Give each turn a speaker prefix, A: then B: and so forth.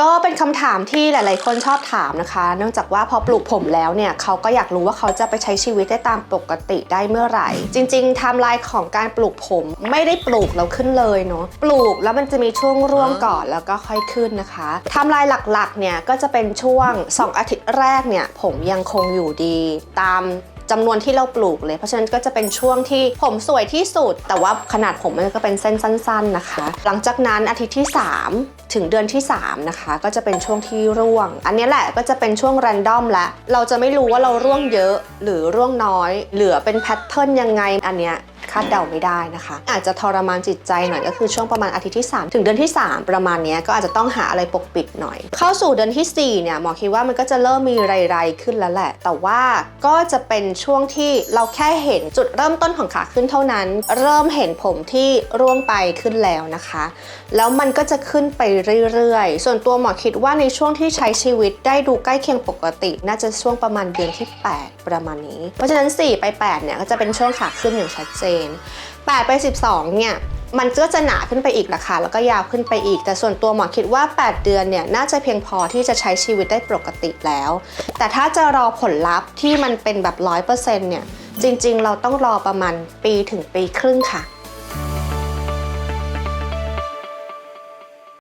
A: ก็เป็นคำถามที่หลาย ๆ คนชอบถามนะคะ เนื่องจากว่าพอปลูกผมแล้วเนี่ยเขาก็อยากรู้ว่าเขาจะไปใช้ชีวิตได้ตามปกติได้เมื่อไหร่ จริง ๆไทม์ไลน์ของการปลูกผมไม่ได้ปลูกแล้วขึ้นเลยเนาะปลูกแล้วมันจะมีช่วงร่วงก่อนแล้วก็ค่อยขึ้นนะคะไทม์ไลน์หลัก ๆ เนี่ยก็จะเป็นช่วง 2 อาทิตย์แรกเนี่ยผมยังคงอยู่ดีตาม จำนวนที่เราปลูกเลย เพราะฉะนั้นก็จะเป็นช่วงที่ผมสวยที่สุด แต่ว่าขนาดผมมันก็เป็นเส้นสั้น ๆนะคะ หลังจากนั้นอาทิตย์ที่ 3 ถึงเดือนที่ 3 นะคะ ก็จะเป็นช่วงที่ร่วง อันนี้แหละก็จะเป็นช่วงแรนดอมละเราจะไม่รู้ว่าเราร่วงเยอะหรือร่วงน้อย เหลือเป็นแพทเทิร์นยังไงอันเนี้ย คาดเดาไม่ได้นะคะ อาจจะทรมานจิตใจหน่อยก็คือช่วงประมาณอาทิตย์ที่ 3 ถึงเดือนที่ 3 ประมาณนี้ก็อาจจะต้องหาอะไรปกปิดหน่อย เข้าสู่เดือนที่4เนี่ยหมอคิดว่ามันก็จะเริ่มมีไรๆขึ้นแล้วแหละ แต่ว่าก็จะเป็นช่วงที่เราแค่เห็นจุดเริ่มต้นของขาขึ้นเท่านั้น เริ่มเห็นผมที่ร่วงไปขึ้นแล้วนะคะ แล้วมันก็จะขึ้นไปเรื่อยๆ ส่วนตัวหมอคิดว่าในช่วงที่ใช้ชีวิตได้ดูใกล้เคียงปกติ น่าจะช่วงประมาณเดือนที่ 8 ประมาณนี้ เพราะฉะนั้น 4 ไป8เนี่ยก็จะเป็นช่วงขาขึ้นอย่างชัดเจน8ไป 12 เนี่ยมันก็จะหนาขึ้นไปอีกละค่ะแล้วก็ยาวขึ้นไปอีก แต่ส่วนตัวหมอคิดว่า 8 เดือนเนี่ยน่าจะเพียงพอที่จะใช้ชีวิตได้ปกติแล้ว แต่ถ้าจะรอผลลัพธ์ที่มันเป็นแบบ 100%เนี่ยจริงๆ เราต้องรอประมาณปีถึงปีครึ่งค่ะ